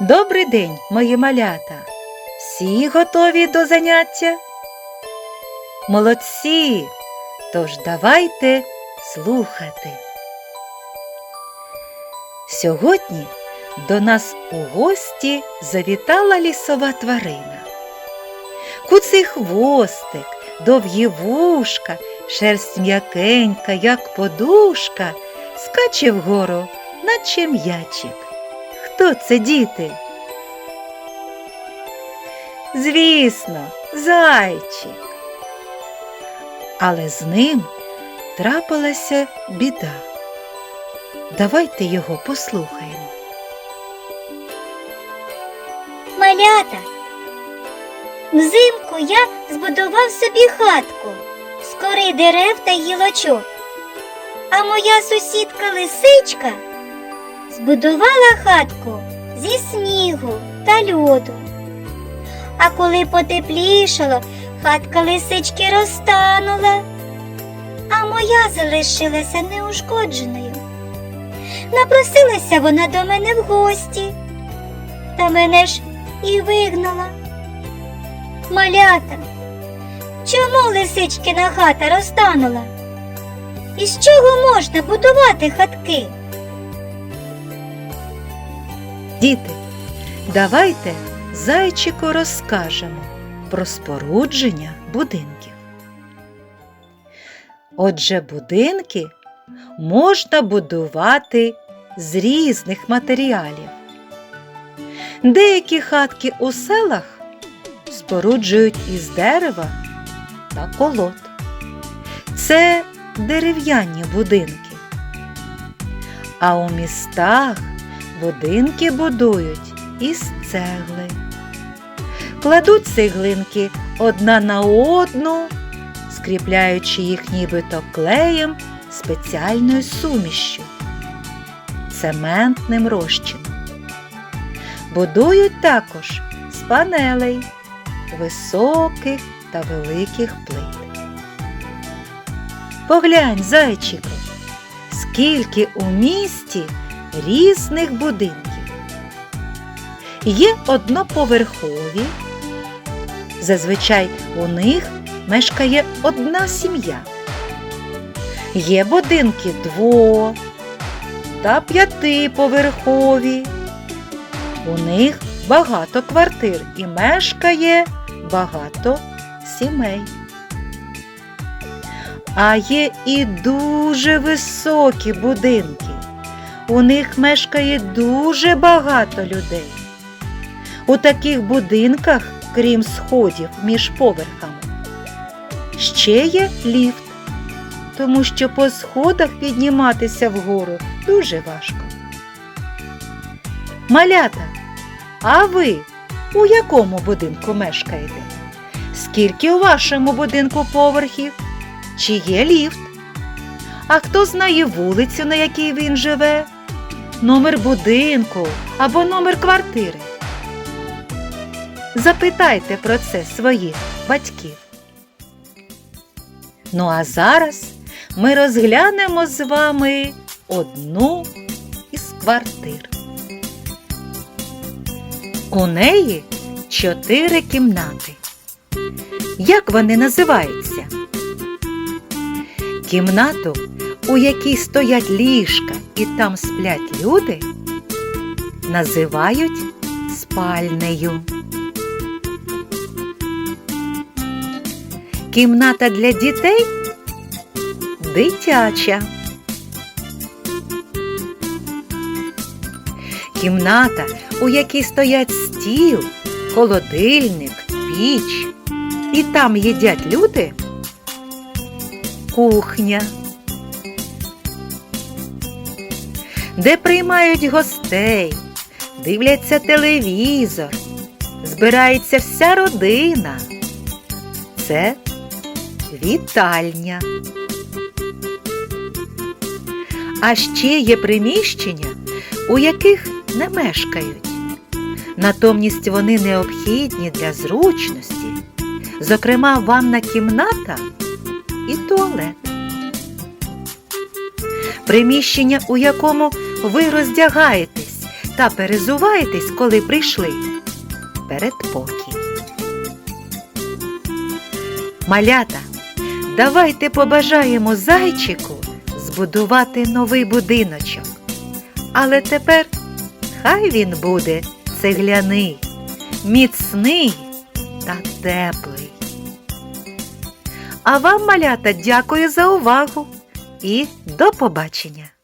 Добрий день, мої малята. Всі готові до заняття? Молодці. Тож давайте слухати. Сьогодні до нас у гості завітала лісова тварина. Куций хвостик, довгі вушка, шерсть м'якенька, як подушка, скаче вгору, наче м'ячик. Хто це діти? Звісно, зайчик. Але з ним трапилася біда. Давайте його послухаємо. Малята. Взимку я збудував собі хатку з кори дерев та гілочок. А моя сусідка лисичка збудувала хатку зі снігу та льоду. А коли потеплішало, хатка лисички розтанула, а моя залишилася неушкодженою. Напросилася вона до мене в гості, та мене ж і вигнала. Малята, чому лисичкина хата розтанула? І з чого можна будувати хатки? Діти, давайте зайчику розкажемо про спорудження будинків. Отже, будинки можна будувати з різних матеріалів. Деякі хатки у селах споруджують із дерева та колод. Це дерев'яні будинки. А у містах будинки будують із цегли. Кладуть цеглинки одна на одну, скріпляючи їх нібито клеєм спеціальною сумішшю цементним розчином. Будують також з панелей високих та великих плит. Поглянь, зайчику, скільки у місті різних будинків. Є одноповерхові, зазвичай у них мешкає одна сім'я. Є будинки дво та п'ятиповерхові. У них багато квартир і мешкає багато сімей. А є і дуже високі будинки. У них мешкає дуже багато людей. У таких будинках, крім сходів між поверхами, ще є ліфт, тому що по сходах підніматися вгору дуже важко. Малята, а ви у якому будинку мешкаєте? Скільки у вашому будинку поверхів? Чи є ліфт? А хто знає вулицю, на якій він живе? Номер будинку або номер квартири? Запитайте про це своїх батьків. Ну а зараз ми розглянемо з вами одну із квартир. У неї чотири кімнати. Як вони називаються? Кімнату, у якій стоять ліжка і там сплять люди, називають спальнею. Кімната для дітей дитяча. Кімната, у якій стоять стіл, холодильник, піч, і там їдять люди. Кухня, де приймають гостей, дивляться телевізор, збирається вся родина. Це вітальня. А ще є приміщення, у яких не мешкають. Натомість вони необхідні для зручності, зокрема, ванна кімната і туалет. Приміщення, у якому ви роздягаєтесь та перезуваєтесь, коли прийшли. Передпокій. Малята, давайте побажаємо зайчику збудувати новий будиночок. Але тепер хай він буде цегляний, міцний та теплий. А вам, малята, дякую за увагу і до побачення!